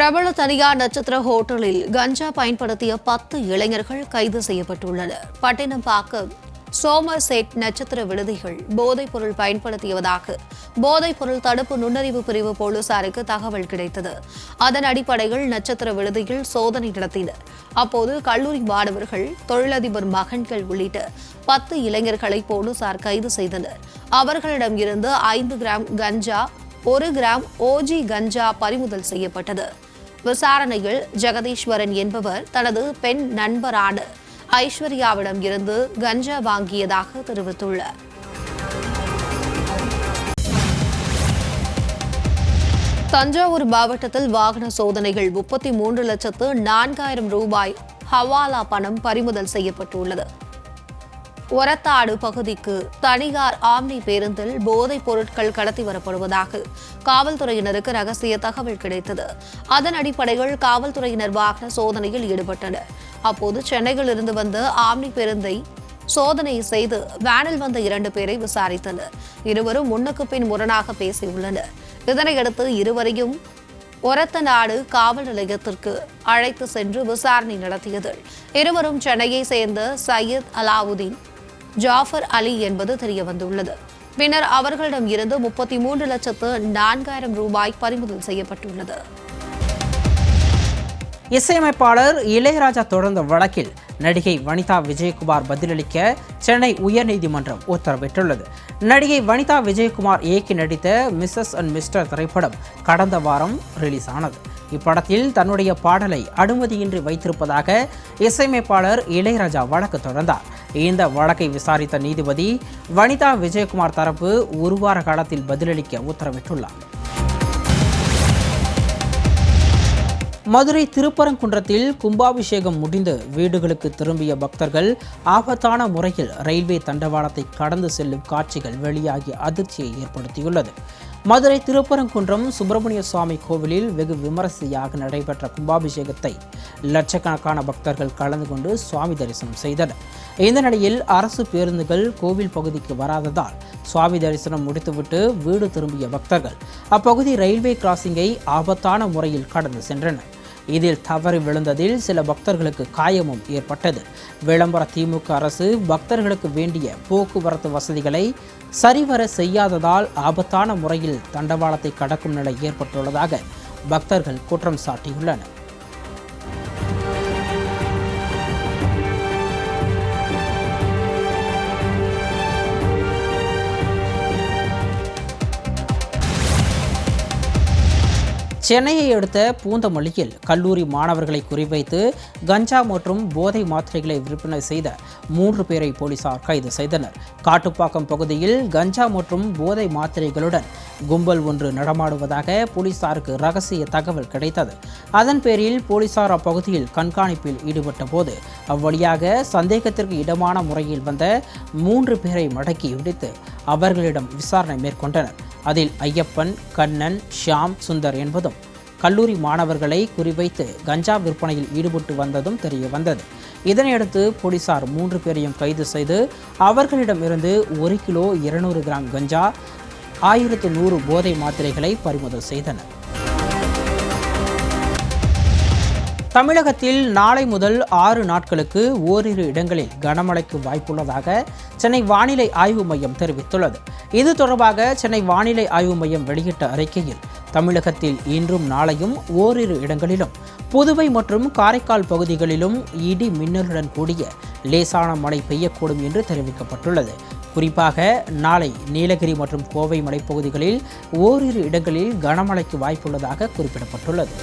பிரபல தனியார் நட்சத்திர ஹோட்டலில் கஞ்சா பயன்படுத்திய பத்து இளைஞர்கள் கைது செய்யப்பட்டுள்ளனர். பட்டினப்பாக்கம் சோமர்செட் நட்சத்திர விடுதிகள் போதைப்பொருள் பயன்படுத்தியதாக போதைப்பொருள் தடுப்பு நுண்ணறிவு பிரிவு போலீசாருக்கு தகவல் கிடைத்தது. அதன் அடிப்படையில் நட்சத்திர விடுதியில் சோதனை நடத்தினர். அப்போது கல்லூரி மாணவர்கள் தொழிலதிபர் மகன்கள் உள்ளிட்ட பத்து இளைஞர்களை போலீசார் கைது செய்தனர். அவர்களிடம் இருந்து ஐந்து கிராம் கஞ்சா ஒரு கிராம் ஓஜி கஞ்சா பறிமுதல் செய்யப்பட்டது. விசாரணையில் ஜெகதீஸ்வரன் என்பவர் தனது பெண் நண்பரான ஐஸ்வர்யாவிடம் இருந்து கஞ்சா வாங்கியதாக தெரிவித்துள்ளார். தஞ்சாவூர் மாவட்டத்தில் வாகன சோதனைகள் முப்பத்தி மூன்று லட்சத்து நான்காயிரம் ரூபாய் ஹவாலா பணம் பறிமுதல் செய்யப்பட்டுள்ளது. ஒரத்தாடு பகுதிக்கு தனியார் ஆம்னி பேருந்தில் போதைப் பொருட்கள் கடத்தி வரப்படுவதாக காவல்துறையினருக்கு ரகசிய தகவல் கிடைத்தது. அதன் அடிப்படையில் காவல்துறையினர் வாகன சோதனையில் ஈடுபட்டனர். அப்போது சென்னையில் இருந்து வந்த ஆம்னி பேருந்தை சோதனை செய்து வேனில் வந்த இரண்டு பேரை விசாரித்தனர். இருவரும் முன்னுக்கு பின் முரணாக பேசியுள்ளனர். இதனையடுத்து இருவரையும் ஒரத்த நாடு காவல் நிலையத்திற்கு அழைத்து சென்று விசாரணை நடத்தியதில் இருவரும் சென்னையை சேர்ந்த சையத் அலாவுதீன் ஜாஃபர் அலி என்பது தெரியவந்துள்ளது. பின்னர் அவர்களிடம் இருந்து முப்பத்தி மூன்று லட்சத்து நான்காயிரம் ரூபாய் பறிமுதல் செய்யப்பட்டுள்ளது. இசையமைப்பாளர் இளையராஜா தொடர்ந்த வழக்கில் நடிகை வனிதா விஜயகுமார் பதிலளிக்க சென்னை உயர்நீதிமன்றம் உத்தரவிட்டுள்ளது. நடிகை வனிதா விஜயகுமார் இயக்கி நடித்த மிஸ்ஸஸ் அண்ட் மிஸ்டர் திரைப்படம் கடந்த வாரம் ரிலீஸ் ஆனது. இப்படத்தில் தன்னுடைய பாடலை அனுமதியின்றி வைத்திருப்பதாக இசையமைப்பாளர் இளையராஜா வழக்கு தொடர்ந்தார். இந்த வழக்கை விசாரித்த நீதிபதி வனிதா விஜயகுமார் தரப்பு ஒரு வார காலத்தில் பதிலளிக்க உத்தரவிட்டுள்ளார். மதுரை திருப்பரங்குன்றத்தில் கும்பாபிஷேகம் முடிந்து வீடுகளுக்கு திரும்பிய பக்தர்கள் ஆபத்தான முறையில் ரயில்வே தண்டவாளத்தை கடந்து செல்லும் காட்சிகள் வெளியாகி அதிர்ச்சியை ஏற்படுத்தியுள்ளது. மதுரை திருப்பரங்குன்றம் சுப்பிரமணிய சுவாமி கோவிலில் வெகு விமரிசையாக நடைபெற்ற கும்பாபிஷேகத்தை லட்சக்கணக்கான பக்தர்கள் கலந்து கொண்டு சுவாமி தரிசனம் செய்தனர். இந்த நிலையில் அரசு பேருந்துகள் கோவில் பகுதிக்கு வராததால் சுவாமி தரிசனம் முடித்துவிட்டு வீடு திரும்பிய பக்தர்கள் அப்பகுதி ரயில்வே கிராசிங்கை ஆபத்தான முறையில் கடந்து சென்றனர். இதில் தவறு விழுந்ததில் சில பக்தர்களுக்கு காயமும் ஏற்பட்டது. விளம்பர திமுக அரசு பக்தர்களுக்கு வேண்டிய போக்குவரத்து வசதிகளை சரிவர செய்யாததால் ஆபத்தான முறையில் தண்டவாளத்தை கடக்கும் நிலை ஏற்பட்டுள்ளதாக பக்தர்கள் குற்றம் சாட்டியுள்ளனர். சென்னையை அடுத்த பூந்தமல்லியில் கல்லூரி மாணவர்களை குறிவைத்து கஞ்சா மற்றும் போதை மாத்திரைகளை விற்பனை செய்த மூன்று பேரை போலீசார் கைது செய்தனர். காட்டுப்பாக்கம் பகுதியில் கஞ்சா மற்றும் போதை மாத்திரைகளுடன் கும்பல் ஒன்று நடமாடுவதாக போலீசாருக்கு ரகசிய தகவல் கிடைத்தது. அதன் பேரில் போலீசார் அப்பகுதியில் கண்காணிப்பில் ஈடுபட்ட போது அவ்வழியாக சந்தேகத்திற்கு இடமான முறையில் வந்த மூன்று பேரை மடக்கி விடுத்து அவர்களிடம் விசாரணை மேற்கொண்டனர். அதில் ஐயப்பன் கண்ணன் ஷியாம் சுந்தர் என்பதும் கல்லூரி மாணவர்களை குறிவைத்து கஞ்சா விற்பனையில் ஈடுபட்டு வந்ததும் தெரிய வந்தது. இதனையடுத்து போலீசார் மூன்று பேரையும் கைது செய்து அவர்களிடமிருந்து ஒரு கிலோ இருநூறு கிராம் கஞ்சா ஆயிரத்து நூறு போதை மாத்திரைகளை பறிமுதல் செய்தனர். தமிழகத்தில் நாளை முதல் ஆறு நாட்களுக்கு ஓரிரு இடங்களில் கனமழைக்கு வாய்ப்புள்ளதாக சென்னை வானிலை ஆய்வு மையம் தெரிவித்துள்ளது. இது தொடர்பாக சென்னை வானிலை ஆய்வு மையம் வெளியிட்ட அறிக்கையில் தமிழகத்தில் இன்றும் நாளையும் ஓரிரு இடங்களிலும் புதுவை மற்றும் காரைக்கால் பகுதிகளிலும் இடி மின்னலுடன் கூடிய லேசான மழை பெய்யக்கூடும் என்று தெரிவிக்கப்பட்டுள்ளது. குறிப்பாக நாளை நீலகிரி மற்றும் கோவை மலைப்பகுதிகளில் ஓரிரு இடங்களில் கனமழைக்கு வாய்ப்புள்ளதாக குறிப்பிடப்பட்டுள்ளது.